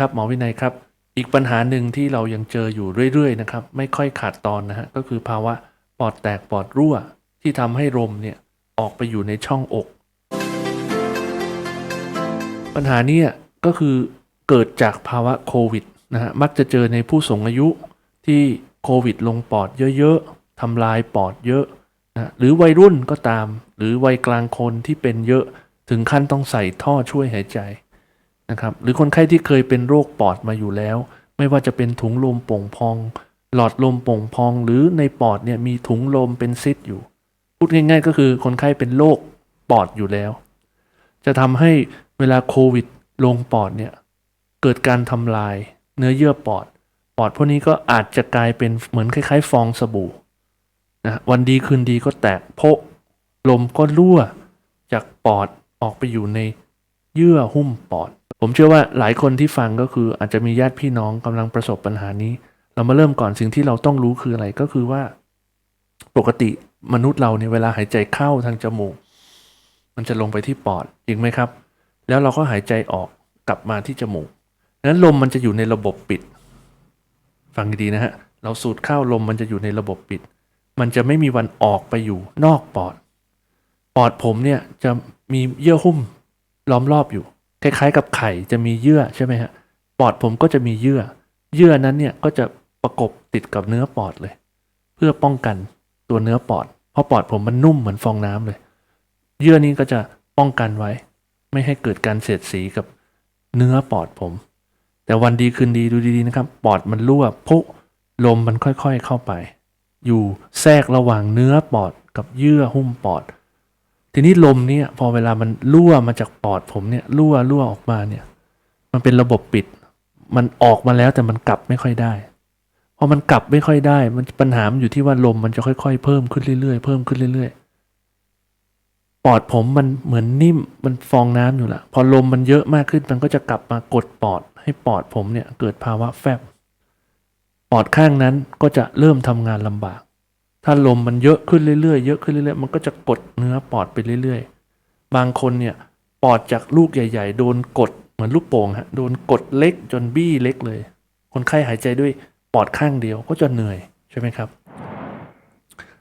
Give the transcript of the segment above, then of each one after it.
ครับหมอวินัยครับ อีกปัญหาหนึ่งที่เรายังเจออยู่เรื่อยๆนะครับ ไม่ค่อยขาดตอนนะฮะก็คือภาวะปอดแตกปอดรั่ว ที่ทำให้ลมเนี่ยออกไปอยู่ในช่องอก ปัญหานี้ก็คือเกิดจากภาวะโควิดนะฮะมักจะเจอในผู้สูงอายุที่โควิดลงปอดเยอะๆทำลายปอดเยอะนะหรือวัยรุ่นก็ตาม หรือวัยกลางคนที่เป็นเยอะถึงขั้นต้องใส่ท่อช่วยหายใจ นะครับหรือคนไข้ที่เคยเป็นโรคปอดมาอยู่แล้ว ไม่ว่าจะเป็นถุงลมโป่งพอง หลอดลมโป่งพอง หรือในปอดเนี่ยมีถุงลมเป็นซิดอยู่ พูดง่ายๆ ก็คือคนไข้เป็นโรคปอดอยู่แล้ว จะทำให้เวลาโควิดลงปอดเนี่ยเกิดการทำลายเนื้อเยื่อปอด ปอดพวกนี้ก็อาจจะกลายเป็นเหมือนคล้าย ๆ ฟองสบู่นะวันดีคืนดีก็แตกโพะลมก็รั่วจากปอดออกไปอยู่ในเยื่อหุ้มปอด ผมเชื่อว่าหลายคนที่ฟังก็คืออาจจะมีญาติพี่น้องกำลังประสบปัญหานี้ เรามาเริ่มก่อนสิ่งที่เราต้องรู้คืออะไรก็คือว่า ปกติมนุษย์เราเนี่ยเวลาหายใจเข้าทางจมูก มันจะลงไปที่ปอดจริงไหมครับ แล้วเราก็หายใจออกกลับมาที่จมูกดังนั้นลมมันจะอยู่ในระบบปิด ฟังดีนะฮะเราสูดเข้าลมมันจะอยู่ในระบบปิด มันจะไม่มีวันออกไปอยู่นอกปอด ปอดผมเนี่ยจะมีเยื่อหุ้มล้อมรอบอยู่ คล้ายๆ กับไข่จะมีเยื่อใช่ไหมฮะปอดผมก็จะมีเยื่อ เยื่อนั้นเนี่ยก็จะประกบติดกับเนื้อปอดเลย เพื่อป้องกันตัวเนื้อปอด เพราะปอดผมมันนุ่มเหมือนฟองน้ำเลย เยื่อนี้ก็จะป้องกันไว้ ไม่ให้เกิดการเสียดสีกับเนื้อปอดผม แต่วันดีคืนดีดูดีๆนะครับ ปอดมันรั่วพุลมมันค่อยๆเข้าไป อยู่แทรกระหว่างเนื้อปอดกับเยื่อหุ้มปอด ทีนี้ลมเนี่ยพอเวลามันรั่วมาจากปอดผมเนี่ยรั่วรั่วออกมาเนี่ย มันเป็นระบบปิด มันออกมาแล้วแต่มันกลับไม่ค่อยได้พอมันกลับไม่ค่อยได้ มันปัญหามอยู่ที่ว่าลมมันจะค่อยๆ เพิ่มขึ้นเรื่อยๆเพิ่มขึ้นเรื่อยๆปอดผมมันเหมือนนิ่มมันฟองน้ำอยู่ละพอลมมันเยอะมากขึ้นมันก็จะกลับมากดปอด ให้ปอดผมเนี่ยเกิดภาวะแฟบปอดข้างนั้นก็จะเริ่มทำงานลำบาก ถ้าลมมันเยอะขึ้นเรื่อยๆเยอะขึ้นเรื่อยๆมันก็จะกดเนื้อปอดไปเรื่อยๆ บางคนเนี่ยปอดจากลูกใหญ่ ๆ โดนกดเหมือนลูกโป่งฮะโดนกดเล็กจนบี้เล็กเลย คนไข้หายใจด้วยปอดข้างเดียวก็จะเหนื่อยใช่ไหมครับ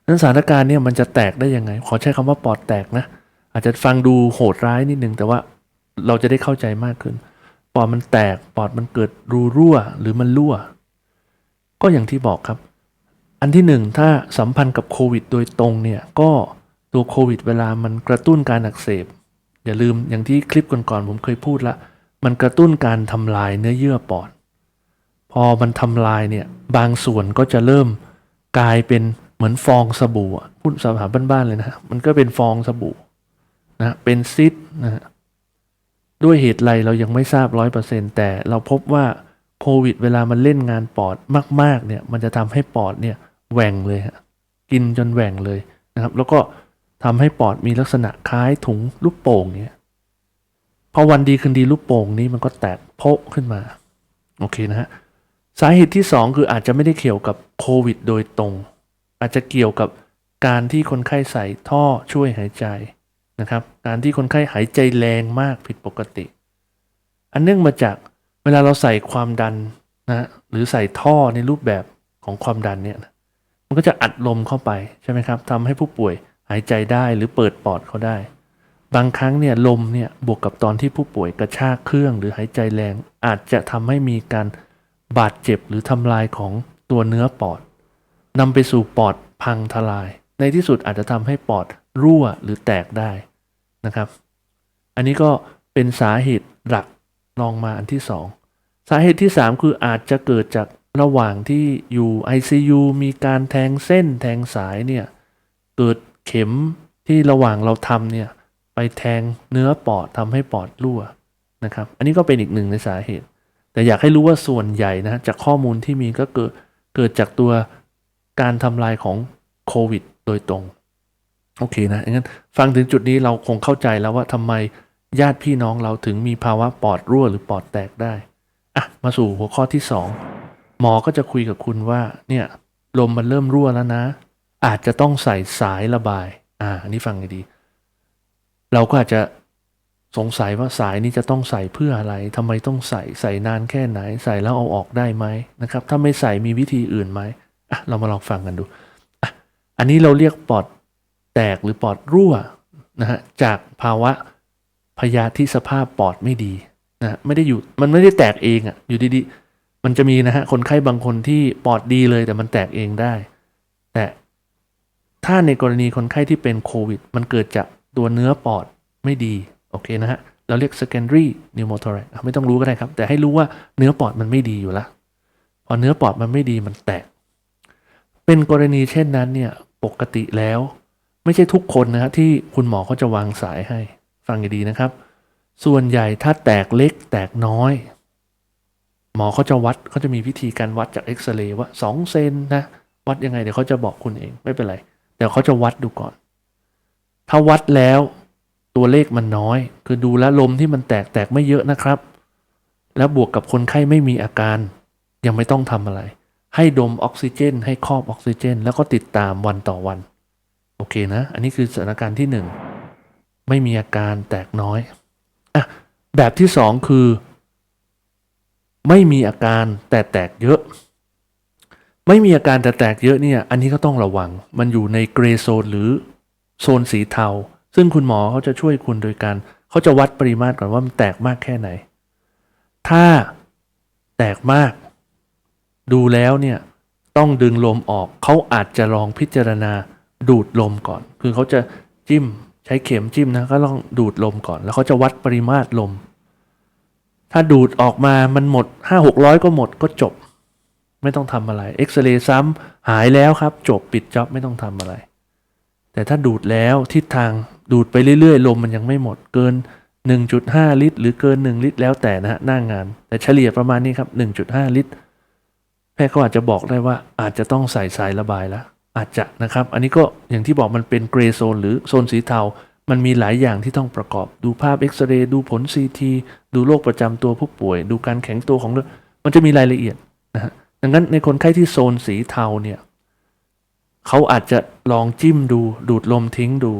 นั้นสถานการณ์เนี่ยมันจะแตกได้ยังไง ขอใช้คำว่าปอดแตกนะ อาจจะฟังดูโหดร้ายนิดนึงแต่ว่าเราจะได้เข้าใจมากขึ้น ปอดมันแตกปอดมันเกิดรูรั่วหรือมันรั่ว ก็อย่างที่บอกครับ อันที่หนึ่งถ้าสัมพันธ์กับโควิดโดยตรงเนี่ยก็ตัวโควิดเวลามันกระตุ้นการอักเสบ อย่าลืมอย่างที่คลิปก่อนๆผมเคยพูดละ มันกระตุ้นการทำลายเนื้อเยื่อปอด พอมันทำลายเนี่ยบางส่วนก็จะเริ่มกลายเป็นเหมือนฟองสบู่พูดสภาบ้านๆเลยนะมันก็เป็นฟองสบู่นะเป็นซิดนะฮะด้วยเหตุไรเรายังไม่ทราบร้อยเปอร์เซ็นแต่เราพบว่าโควิด เวลามันเล่นงานปอดมาก ๆ เนี่ย มันจะทำให้ปอดเนี่ย แหว่งเลยฮะกินจนแหว่งเลยนะครับ แล้วก็ทำให้ปอดมีลักษณะคล้ายถุงลูกโป่งเนี่ยพอวันดีคืนดีลูกโป่งนี้มันก็แตกโพะขึ้นมาโอเคนะฮะสาเหตุที่ 2 คืออาจจะไม่ได้เกี่ยวกับโควิดโดยตรง อาจจะเกี่ยวกับการที่คนไข้ใส่ท่อช่วยหายใจนะครับ การที่คนไข้หายใจแรงมากผิดปกติ อันเนื่องมาจากเวลาเราใส่ความดันนะหรือใส่ท่อในรูปแบบของความดันเนี่ยนะ มันก็จะอัดลมเข้าไปใช่ไหมครับทำให้ผู้ป่วยหายใจได้หรือเปิดปอดเขาได้ บางครั้งเนี่ยลมเนี่ยบวกกับตอนที่ผู้ป่วยกระชากเครื่องหรือหายใจแรง อาจจะทำให้มีการบาดเจ็บหรือทำลายของตัวเนื้อปอดนำไปสู่ปอดพังทลาย ในที่สุดอาจจะทำให้ปอดรั่วหรือแตกได้นะครับ อันนี้ก็เป็นสาเหตุหลักลองมาอันที่สองสาเหตุที่ 3 คืออาจจะเกิดจาก ระหว่างที่อยู่ ICU มีการแทงเส้นแทงสายเนี่ยเกิดเข็มที่ระหว่างเราทำเนี่ยไปแทงเนื้อปอดทำให้ปอดรั่วนะครับ อันนี้ก็เป็นอีกหนึ่งในสาเหตุ แต่อยากให้รู้ว่าส่วนใหญ่นะจากข้อมูลที่มีก็เกิดเกิดจากตัวการทำลายของโควิดโดยตรง โอเคนะงั้นฟังถึงจุดนี้เราคงเข้าใจแล้วว่าทำไมญาติพี่น้องเราถึงมีภาวะปอดรั่วหรือปอดแตกได้อะมาสู่หัวข้อที่ 2 หมอก็จะคุยกับคุณว่า เนี่ยลมมันเริ่มรั่วแล้วนะ อาจจะต้องใส่สายระบาย อ่า อันนี้ฟังดี เราก็อาจจะสงสัยว่าสายนี้จะต้องใส่เพื่ออะไรทำไมต้องใส่ ใส่นานแค่ไหน ใส่แล้วเอาออกได้ไหมนะครับ ถ้าไม่ใส่มีวิธีอื่นไหมอะ เรามาลองฟังกันดูอะอันนี้เราเรียกปอดแตกหรือปอดรั่วนะฮะ จากภาวะพยาธิสภาพปอดไม่ดีนะ ไม่ได้อยู่ มันไม่ได้แตกเองอะ่ะ อยู่ดีๆ มันจะมีนะฮะคนไข้บางคนที่ปอดดีเลยแต่มันแตกเองได้ แต่ถ้าในกรณีคนไข้ที่เป็นโควิด มันเกิดจากตัวเนื้อปอดไม่ดี โอเคนะฮะ เราเรียก secondary pneumothorax ไม่ต้องรู้ก็ได้ครับ แต่ให้รู้ว่าเนื้อปอดมันไม่ดีอยู่ละพอเนื้อปอดมันไม่ดีมันแตก เป็นกรณีเช่นนั้นเนี่ยปกติแล้ว ไม่ใช่ทุกคนนะฮะที่คุณหมอเขาจะวางสายให้ ฟังให้ดีนะครับ ส่วนใหญ่ถ้าแตกเล็กแตกน้อย หมอเขาจะวัดเขาจะมีวิธีการวัดจากเอ็กซเรย์ว่า2เซนนะวัดยังไงเดี๋ยวเขาจะบอกคุณเองไม่เป็นไรเดี๋ยวเขาจะวัดดูก่อน ถ้าวัดแล้วตัวเลขมันน้อย คือดูแลลมที่มันแตกแตกไม่เยอะนะครับ แล้วบวกกับคนไข้ไม่มีอาการ ยังไม่ต้องทำอะไร ให้ดมออกซิเจน ให้ครอบออกซิเจน แล้วก็ติดตามวันต่อวัน โอเคนะ อันนี้คือสถานการณ์ที่หนึ่งไม่มีอาการแตกน้อยอะแบบที่สองคือ ไม่มีอาการแต่แตกเยอะ ไม่มีอาการแต่แตกเยอะเนี่ยอันนี้ก็ต้องระวัง มันอยู่ในเกรย์โซนหรือโซนสีเทา ซึ่งคุณหมอเขาจะช่วยคุณโดยการเขาจะวัดปริมาตรก่อนว่ามันแตกมากแค่ไหน ถ้าแตกมาก ดูแล้วเนี่ยต้องดึงลมออกเขาอาจจะลองพิจารณาดูดลมก่อน คือเขาจะจิ้มใช้เข็มจิ้มนะก็ลองดูดลมก่อน แล้วเขาจะวัดปริมาตรลม ถ้าดูดออกมามันหมดห้าหกร้อยก็หมดก็จบ ไม่ต้องทำอะไรเอ็กซเรย์ซ้ำหายแล้วครับ จบปิดจ็อบไม่ต้องทำอะไร แต่ถ้าดูดแล้วทิศทางดูดไปเรื่อยๆ ลมมันยังไม่หมดเกิน 1.5 ลิตร หรือเกิน 1 ลิตร แล้วแต่นะฮะหน้างงาน แต่เฉลี่ยประมาณนี้ครับ 1.5 ลิตร แพทย์เขาอาจจะบอกได้ว่าอาจจะต้องใส่สายระบายแล้วอาจจะนะครับ อันนี้ก็อย่างที่บอกมันเป็นเกรย์โซนหรือโซนสีเทา มันมีหลายอย่างที่ต้องประกอบ ดูภาพเอ็กซเรย์ดูผล CT ดูโรคประจำตัวผู้ป่วย ดูการแข็งตัวของเลือดมันจะมีรายละเอียดนะฮะดังนั้นในคนไข้ที่โซนสีเทาเนี่ยเขาอาจจะลองจิ้มดูดูดลมทิ้งดู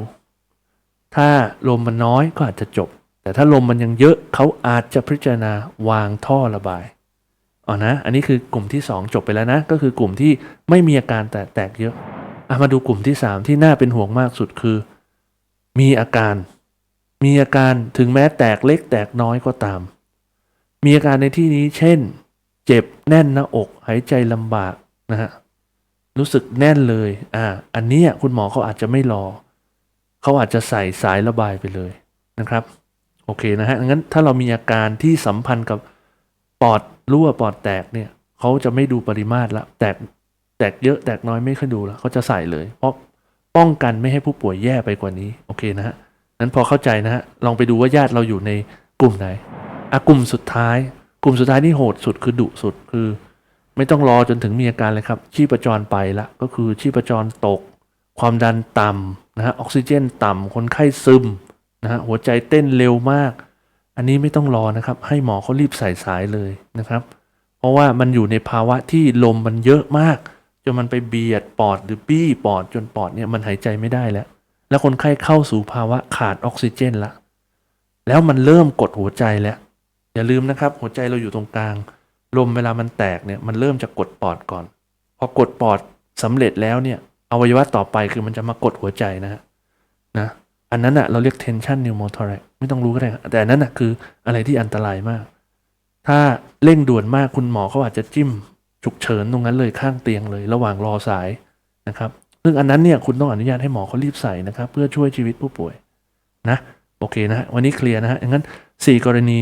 ถ้าลมมันน้อยก็อาจจะจบ แต่ถ้าลมมันยังเยอะเขาอาจจะพิจารณาวางท่อระบายอ๋อนะ อันนี้คือกลุ่มที่ 2 จบไปแล้วนะ ก็คือกลุ่มที่ไม่มีอาการแต่แตกเยอะอะมาดูกลุ่มที่ 3 ที่น่าเป็นห่วงมากสุดคือ มีอาการ มีอาการถึงแม้แตกเล็กแตกน้อยก็ตาม มีอาการในที่นี้เช่น เจ็บแน่นหน้าอก หายใจลำบากนะฮะรู้สึกแน่นเลยอ่าอันนี้คุณหมอเขาอาจจะไม่รอ เขาอาจจะใส่สายระบายไปเลยนะครับ โอเคนะฮะงั้นถ้าเรามีอาการที่สัมพันธ์กับปอดรั่วปอดแตกเนี่ยเขาจะไม่ดูปริมาตรละแตกแตกเยอะแตกน้อยไม่ค่อยดูแล้วเขาจะใส่เลย เพราะ ป้องกันไม่ให้ผู้ป่วยแย่ไปกว่านี้โอเคนะฮะนั้นพอเข้าใจนะฮะลองไปดูว่าญาติเราอยู่ในกลุ่มไหนอะกลุ่มสุดท้าย กลุ่มสุดท้ายนี่โหดสุดคือดุสุดคือ ไม่ต้องรอจนถึงมีอาการเลยครับ ชีพจรไปละก็คือชีพจรตก ความดันต่ำนะฮะออกซิเจนต่ำคนไข้ซึมนะฮะหัวใจเต้นเร็วมาก อันนี้ไม่ต้องรอนะครับ ให้หมอเขารีบใส่สายเลยนะครับ เพราะว่ามันอยู่ในภาวะที่ลมมันเยอะมาก จนมันไปเบียดปอดหรือบี้ปอดจนปอดเนี่ยมันหายใจไม่ได้แล้ว แล้วคนไข้เข้าสู่ภาวะขาดออกซิเจนละแล้วมันเริ่มกดหัวใจแล้ว อย่าลืมนะครับหัวใจเราอยู่ตรงกลาง ลมเวลามันแตกเนี่ยมันเริ่มจะกดปอดก่อน พอกดปอดสำเร็จแล้วเนี่ยอวัยวะต่อไปคือมันจะมากดหัวใจนะฮะนะอันนั้นอะเราเรียก tension pneumothorax ไม่ต้องรู้ก็ได้แต่อันนั้นอะคืออะไรที่อันตรายมาก ถ้าเร่งด่วนมากคุณหมอเขาอาจจะจิ้ม ฉุกเฉินตรงนั้นเลยข้างเตียงเลยระหว่างรอสายนะครับซึ่งอันนั้นเนี่ยคุณต้องอนุญาตให้หมอเขารีบใส่นะครับ เพื่อช่วยชีวิตผู้ป่วยนะโอเคนะฮะวันนี้เคลียร์นะฮะอย่างนั้นสี่กรณี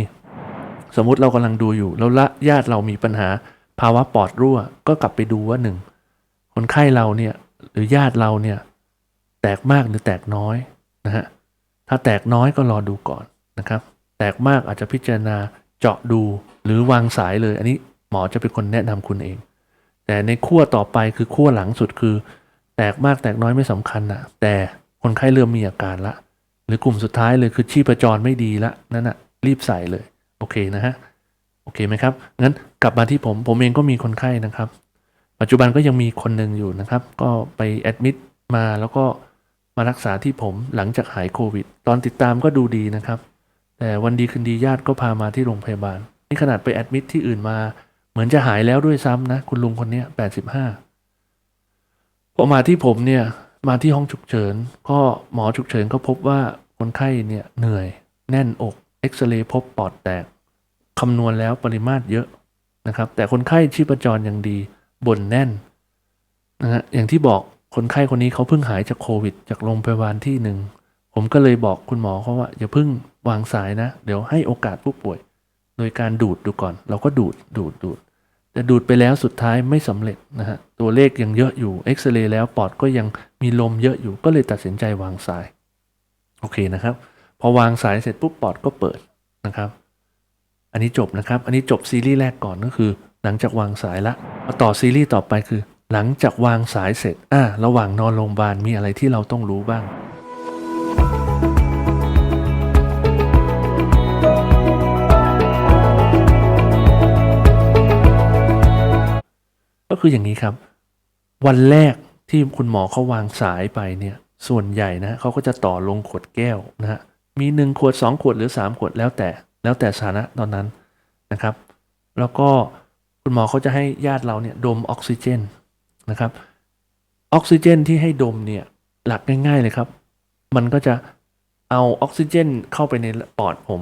สมมุติเรากำลังดูอยู่ แล้วละญาติเรามีปัญหาภาวะปอดรั่ว ก็กลับไปดูว่าหนึ่งคนไข้เราเนี่ยหรือญาติเราเนี่ยแตกมากหรือแตกน้อยนะฮะถ้าแตกน้อยก็รอดูก่อนนะครับ แตกมากอาจจะพิจารณาเจาะดูหรือวางสายเลย อันนี้ หมอจะเป็นคนแนะนำคุณเอง แต่ในขั้วต่อไปคือขั้วหลังสุดคือ แตกมากแตกน้อยไม่สำคัญนะแต่คนไข้เริ่มมีอาการละ หรือกลุ่มสุดท้ายเลยคือชีพจรไม่ดีละนั่นนะรีบใส่เลย โอเคนะฮะโอเคไหมครับงั้นกลับมาที่ผมผมเองก็มีคนไข้นะครับ ปัจจุบันก็ยังมีคนหนึ่งอยู่นะครับ ก็ไปแอดมิดมาแล้วก็มารักษาที่ผมหลังจากหายโควิด ตอนติดตามก็ดูดีนะครับ แต่วันดีคืนดีญาติก็พามาที่โรงพยาบาล นี่ขนาดไปแอดมิดที่อื่นมา เหมือนจะหายแล้วด้วยซ้ำนะ คุณลุงคนนี้แปดสิบห้าพอมาที่ผมเนี่ยมาที่ห้องฉุกเฉินก็หมอฉุกเฉินก็พบว่าคนไข้เนี่ยเหนื่อยแน่นอกเอ็กซเรย์พบปอดแตกคำนวณแล้วปริมาตรเยอะนะครับ แต่คนไข้ชีพจรยังดีบ่นแน่นนะฮะอย่างที่บอกคนไข้คนนี้เขาเพิ่งหายจากโควิด จากโรงพยาบาลที่หนึ่งผมก็เลยบอกคุณหมอเขาว่าอย่าเพิ่งวางสายนะ เดี๋ยวให้โอกาสผู้ป่วย โดยการดูดดูก่อน เราก็ดูดดูดดูด แต่ดูดไปแล้วสุดท้ายไม่สำเร็จนะฮะตัวเลขยังเยอะอยู่เอ็กซเรย์แล้วปอดก็ยังมีลมเยอะอยู่ก็เลยตัดสินใจวางสาย โอเคนะครับ พอวางสายเสร็จปุ๊บปอดก็เปิดนะครับ อันนี้จบนะครับ อันนี้จบซีรีส์แรกก่อนก็คือ หลังจากวางสายละมาต่อซีรีส์ต่อไปคือ หลังจากวางสายเสร็จอ่าระหว่างนอนโรงพยาบาลมีอะไรที่เราต้องรู้บ้าง ก็คืออย่างนี้ครับ วันแรกที่คุณหมอเขาวางสายไปเนี่ยส่วนใหญ่นะเขาก็จะต่อลงขวดแก้วนะฮะมีหนึ่งขวดสองขวดหรือสามขวดแล้วแต่แล้วแต่สถานะตอนนั้นนะครับ แล้วก็คุณหมอเขาจะให้ญาติเราเนี่ยดมออกซิเจนนะครับออกซิเจนที่ให้ดมเนี่ยหลักง่าย ๆเลยครับ มันก็จะเอาออกซิเจนเข้าไปในปอดผม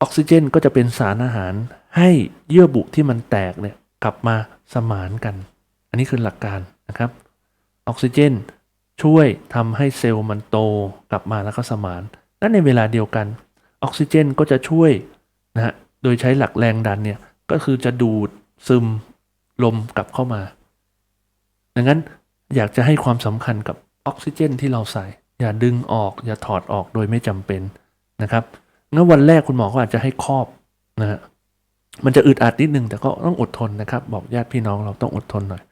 ออกซิเจนก็จะเป็นสารอาหารให้เยื่อบุที่มันแตกเนี่ย กลับมาสมานกัน อันนี้คือหลักการนะครับออกซิเจน ช่วยทำให้เซลล์มันโตกลับมาแล้วก็สมานและในเวลาเดียวกัน ออกซิเจนก็จะช่วยนะฮะโดยใช้หลักแรงดันเนี่ยก็คือจะดูดซึมลมกลับเข้ามา ดังนั้นอยากจะให้ความสำคัญกับออกซิเจนที่เราใส่ อย่าดึงออก อย่าถอดออกโดยไม่จำเป็นนะครับงั้นวันแรกคุณหมอก็อาจจะให้ครอบนะฮะ มันจะอึดอัดนิดนึงแต่ก็ต้องอดทนนะครับ บอกญาติพี่น้องเราต้องอดทนหน่อย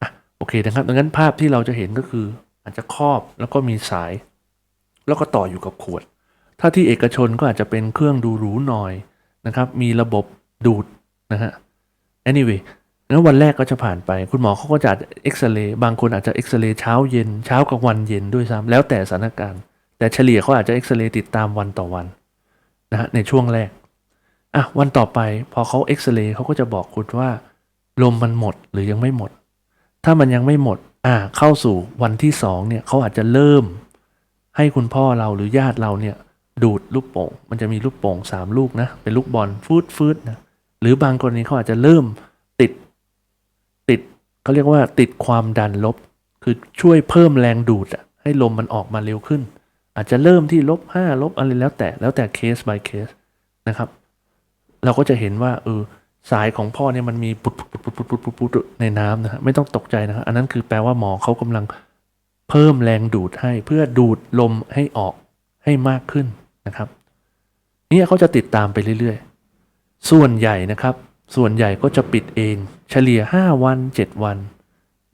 อะโอเคนะครับดังนั้นภาพที่เราจะเห็นก็คืออาจจะครอบแล้วก็มีสาย แล้วก็ต่ออยู่กับขวด ถ้าที่เอกชนก็อาจจะเป็นเครื่องดูหรูหน่อยนะครับ มีระบบดูดนะฮะ anyway งั้นวันแรกก็จะผ่านไป คุณหมอเขาก็จะเอ็กซเรย์บางคนอาจจะเอ็กซเรย์เช้าเย็นเช้ากับวันเย็นด้วยซ้ำแล้วแต่สถานการณ์ แต่เฉลี่ยเขาอาจจะเอ็กซเรย์ติดตามวันต่อวันนะฮะในช่วงแรก อะวันต่อไปพอเขาเอ็กซเรย์เขาก็จะบอกคุณว่า ลมมันหมดหรือยังไม่หมด ถ้ามันยังไม่หมด อ่าเข้าสู่วันที่สองเนี่ยเขาอาจจะเริ่ม ให้คุณพ่อเราหรือญาติเราเนี่ย ดูดลูกโป่ง มันจะมีลูกโป่งสามลูกนะ เป็นลูกบอลฟืดฟืดนะหรือบางกรณีเขาอาจจะเริ่มติด ติดเขาเรียกว่าติดความดันลบ คือช่วยเพิ่มแรงดูดอะให้ลมมันออกมาเร็วขึ้น อาจจะเริ่มที่ลบห้าลบอะไรแล้วแต่แล้วแต่เคส by เคสนะครับ เราก็จะเห็นว่าเออสายของพ่อเนี่ยมันมีปุดปุดปุดปุดปุดปุดปุดปุดในน้ำนะฮะไม่ต้องตกใจนะฮะอันนั้นคือแปลว่าหมอเขากำลังเพิ่มแรงดูดให้เพื่อดูดลมให้ออกให้มากขึ้นนะครับนี่เขาจะติดตามไปเรื่อยๆ ส่วนใหญ่นะครับ ส่วนใหญ่ก็จะปิดเอง เฉลี่ย 5 วัน 7 วัน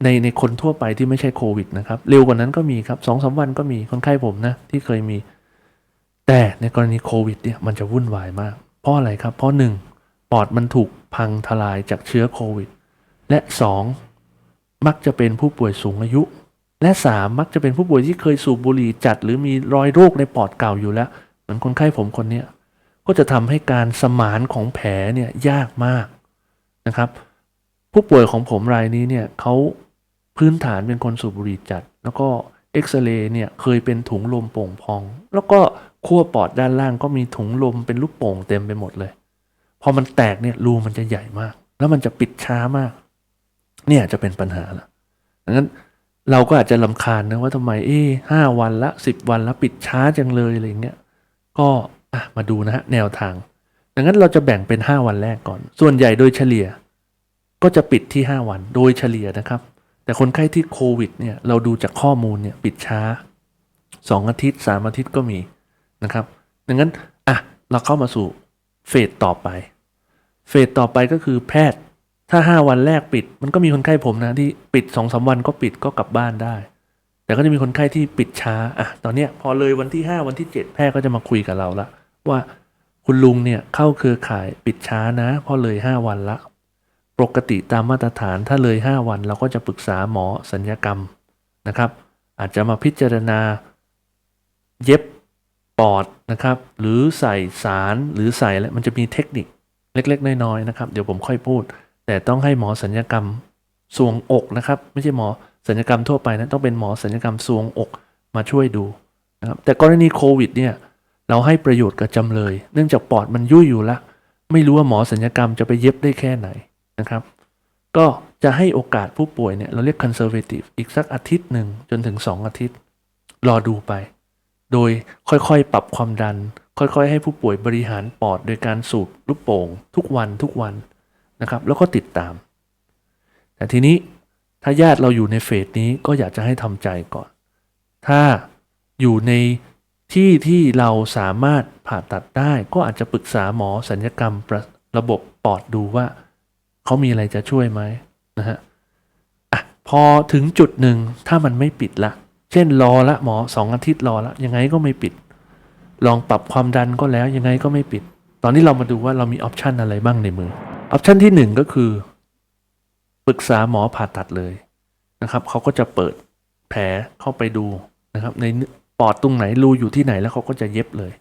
ในในคนทั่วไปที่ไม่ใช่โควิดนะครับ เร็วกว่านั้นก็มีครับสองสาวันก็มีคนไข้ผมนะ ที่เคยมี แต่ในกรณีโควิดเนี่ยมันจะวุ่นวายมาก เพราะอะไรครับ เพราะหนึ่งปอดมันถูกพังทลายจากเชื้อโควิด และสองมักจะเป็นผู้ป่วยสูงอายุ และสามมักจะเป็นผู้ป่วยที่เคยสูบบุหรี่จัด หรือมีรอยโรคในปอดเก่าอยู่แล้วเหมือนคนไข้ผมคนเนี้ก็จะทำให้การสมานของแผลเนี่ยยากมากนะครับ ผู้ป่วยของผมรายนี้เนี่ยเขาพื้นฐานเป็นคนสูบบุหรี่จัด แล้วก็ เอ็กซเรย์เนี่ยเคยเป็นถุงลมโป่งพอง แล้วก็ขั้วปอดด้านล่างก็มีถุงลมเป็นลูกโป่งเต็มไปหมดเลย พอมันแตกเนี่ยรูมันจะใหญ่มาก แล้วมันจะปิดช้ามาก เนี่ยจะเป็นปัญหาละดังนั้นเราก็อาจจะลำคาญนะว่าทำไมเอ้ห้าวันละสิบวันละปิดช้าจังเลยอะไรเงี้ยก็อะมาดูนะฮะแนวทางดังนั้นเราจะแบ่งเป็น 5 วันแรกก่อน ส่วนใหญ่โดยเฉลี่ย ก็จะปิดที่ 5 วันโดยเฉลี่ยนะครับ แต่คนไข้ที่โควิดเนี่ยเราดูจากข้อมูลเนี่ยปิดช้า 2 อาทิตย์ 3 อาทิตย์ก็มีนะครับดังนั้นอะเราเข้ามาสู่เฟสต่อไป เฟสต่อไปก็คือแพทย์ถ้า 5 วันแรกปิด มันก็มีคนไข้ผมนะที่ปิด2อสวันก็ปิดก็กลับบ้านได้ แต่ก็จะมีคนไข้ที่ปิดช้าอะตอนเนี้ยพอเลยวันที่ 5 วันที่ 7 แพทย์ก็จะมาคุยกับเราละว่าคุณลุงเนี่ยเข้าเครือข่ายปิดช้านะพอเลย 5 วันละ ปกติตามมาตรฐานถ้าเลย 5 วันเราก็จะปรึกษาหมอสัญญกรรมนะครับ อาจจะมาพิจารณา เย็บปอดนะครับ หรือใส่สารหรือใส่อะไรมันจะมีเทคนิคเล็กๆ น้อยๆนะครับ เดี๋ยวผมค่อยพูด แต่ต้องให้หมอสัญญกรรมสวงอกนะครับ ไม่ใช่หมอสัญญกรรมทั่วไปนะต้องเป็นหมอสัญญกรรมสวงอกมาช่วยดูนะครับแต่กรณีโควิดเนี่ยเราให้ประโยชน์กับจำเลย เนื่องจากปอดมันยุ่ยอยู่แล้วไม่รู้ว่าหมอสัญญกรรมจะไปเย็บได้แค่ไหน นะครับ ก็จะให้โอกาสผู้ป่วยเนี่ยเราเรียก conservative อีกสักอาทิตย์หนึ่งจนถึง 2 อาทิตย์ รอดูไป โดยค่อยๆ ปรับความดัน ค่อยๆ ให้ผู้ป่วยบริหารปอด โดยการสูบลูกโป่ง ทุกวันทุกวันนะครับ แล้วก็ติดตาม แต่ทีนี้ถ้าญาติเราอยู่ในเฟสนี้ก็อยากจะให้ทำใจก่อน ถ้าอยู่ในที่ที่เราสามารถผ่าตัดได้ก็อาจจะปรึกษาหมอสัญญกรรมระระบบปอดดูว่า เขามีอะไรจะช่วยไหมนะฮะอะพอถึงจุดหนึ่งถ้ามันไม่ปิดละเช่นรอละหมอสองอาทิตย์รอละยังไงก็ไม่ปิด ลองปรับความดันก็แล้วยังไงก็ไม่ปิด ตอนนี้เรามาดูว่าเรามีออปชันอะไรบ้างในมือออปชันที่หนึ่งก็คือปรึกษาหมอผ่าตัดเลยนะครับเขาก็จะเปิดแผลเข้าไปดูนะครับ ในปอดตรงไหนรูอยู่ที่ไหนแล้วเขาก็จะเย็บเลย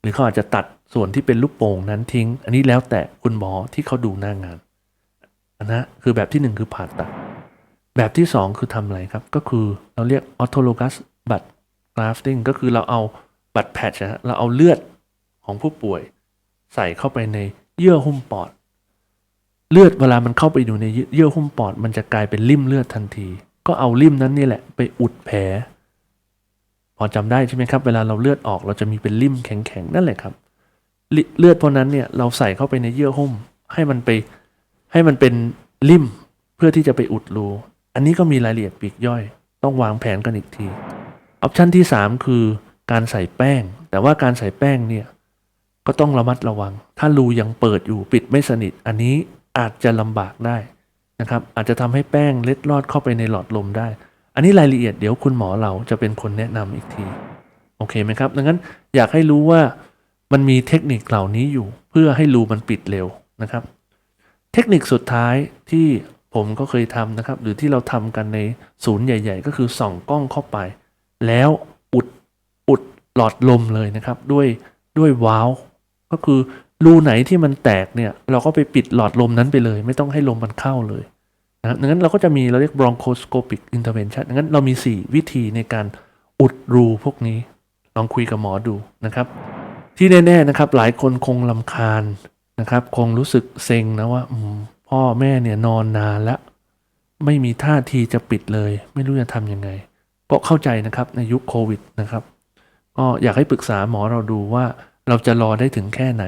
หรือเขาอาจจะตัดส่วนที่เป็นลูกโป่งนั้นทิ้ง อันนี้แล้วแต่คุณหมอที่เขาดูหน้างาน นนะคือแบบที่หนึ่งคือผ่าตัด แบบที่สองคือทำอะไรครับ ก็คือเราเรียก autologous blood grafting ก็คือเราเอาบัตรแพทช์นะเราเอาเลือดของผู้ป่วย ใส่เข้าไปในเยื่อหุ้มปอด เลือดเวลามันเข้าไปอยู่ในเยื่อหุ้มปอด มันจะกลายเป็นริ่มเลือดทันที ก็เอาริ่มนั้นนี่แหละไปอุดแผล พอจำได้ใช่ไหมครับ เวลาเราเลือดออกเราจะมีเป็นริ่มแข็งๆนั่นแหละครับ เลเลือดพวกนั้นเนี่ยเราใส่เข้าไปในเยื่อหุ้มให้มันไป ให้มันเป็นริ่มเพื่อที่จะไปอุดรูอันนี้ก็มีรายละเอียดปีกย่อย ต้องวางแผนกันอีกที ออปชันที่ 3 คือการใส่แป้ง แต่ว่าการใส่แป้งเนี่ยก็ต้องระมัดระวัง ถ้ารูยังเปิดอยู่ปิดไม่สนิท อันนี้อาจจะลำบากได้นะครับ อาจจะทำให้แป้งเล็ดลอดเข้าไปในหลอดลมได้ อันนี้รายละเอียดเดี๋ยวคุณหมอเราจะเป็นคนแนะนำอีกที โอเคไหมครับ ดังนั้นอยากให้รู้ว่ามันมีเทคนิคเหล่านี้อยู่ เพื่อให้รูมันปิดเร็วนะครับ เทคนิคสุดท้ายที่ผมก็เคยทำนะครับ หรือที่เราทำกันในศูนย์ใหญ่ ๆ ก็คือส่องกล้องเข้าไป แล้วอุดอุดหลอดลมเลยนะครับ ด้วยด้วยวาล์วก็คือรูไหนที่มันแตกเนี่ย เราก็ไปปิดหลอดลมนั้นไปเลย ไม่ต้องให้ลมมันเข้าเลยนะดังนั้นเราก็จะมีเราเรียก bronchoscopic intervention ดังนั้นเรามี 4 วิธีในการอุดรูพวกนี้ ลองคุยกับหมอดูนะครับ ที่แน่ ๆนะครับ หลายคนคงลำคาญ นะครับ คงรู้สึกเซ็งนะว่าพ่อแม่เนี่ยนอนนานล้วไม่มีท่าทีจะปิดเลย ไม่รู้จะทำยังไง ก็เข้าใจนะครับในยุคโควิดนะครับ ก็อยากให้ปรึกษาหมอเราดูว่าเราจะรอได้ถึงแค่ไหน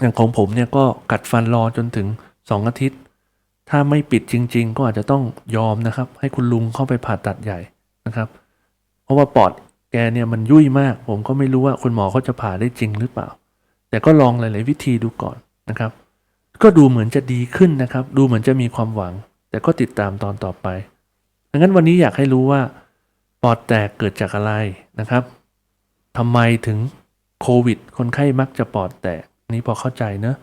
อย่างของผมเนี่ยก็กัดฟันรอจนถึง 2 อาทิตย์ ถ้าไม่ปิดจริง ๆ ก็อาจจะต้องยอมนะครับ ให้คุณลุงเข้าไปผ่าตัดใหญ่นะครับ เพราะว่าปอดแกเนี่ยมันยุ่ยมาก ผมก็ไม่รู้ว่าคุณหมอเขาจะผ่าได้จริงหรือเปล่า แต่ก็ลองหลาย ๆ วิธีดูก่อนนะครับ ก็ดูเหมือนจะดีขึ้นนะครับ ดูเหมือนจะมีความหวัง แต่ก็ติดตามตอนต่อไปดังนั้นวันนี้อยากให้รู้ว่าปอดแตกเกิดจากอะไรนะครับทำไมถึงโควิด คนไข้มักจะปอดแตกนี้พอเข้าใจเนอะ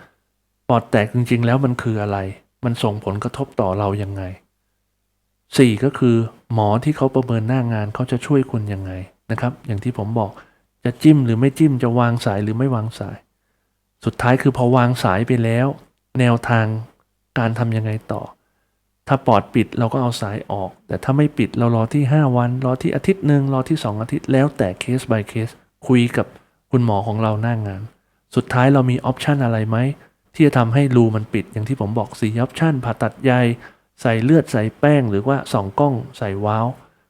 ปอดแตกจริง ๆ แล้วมันคืออะไร มันส่งผลกระทบต่อเรายังไงสี่ก็คือ หมอที่เขาประเมินหน้างานเขาจะช่วยคุณยังไงนะครับ อย่างที่ผมบอกจะจิ้มหรือไม่จิ้มจะวางสายหรือไม่วางสาย สุดท้ายคือพอวางสายไปแล้ว แนวทางการทำยังไงต่อ ถ้าปอดปิดเราก็เอาสายออก แต่ถ้าไม่ปิดเรารอที่ 5 วัน รอที่อาทิตย์หนึ่งรอที่ 2 อาทิตย์ แล้วแต่เคส by เคส คุยกับคุณหมอของเราหน้างงาน สุดท้ายเรามีออปชันอะไรไหม ที่จะทำให้รูมันปิดอย่างที่ผมบอก4ออปชันผ่าตัดใยใส่เลือดใส่แป้งหรือว่าส่องกล้องใส่วาล์ว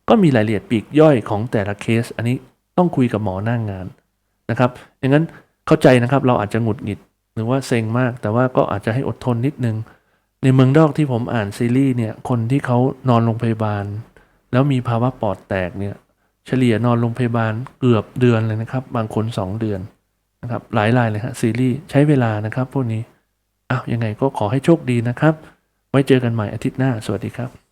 ก็มีรายละเอียดปีกย่อยของแต่ละเคส อันนี้ต้องคุยกับหมอหน้างงานนะครับอย่างนั้น เข้าใจนะครับ เราอาจจะหงุดหงิดหรือว่าเซ็งมาก แต่ว่าก็อาจจะให้อดทนนิดนึง ในเมืองนอกที่ผมอ่านซีรีส์เนี่ย คนที่เขานอนโรงพยาบาล แล้วมีภาวะปอดแตกเนี่ย เฉลี่ยนอนโรงพยาบาลเกือบเดือนเลยนะครับ บางคน 2 เดือนนะครับ หลายรายเลยฮะซีรีส์ใช้เวลานะครับพวกนี้อ้าวยังไงก็ขอให้โชคดีนะครับ ไว้เจอกันใหม่อาทิตย์หน้า สวัสดีครับ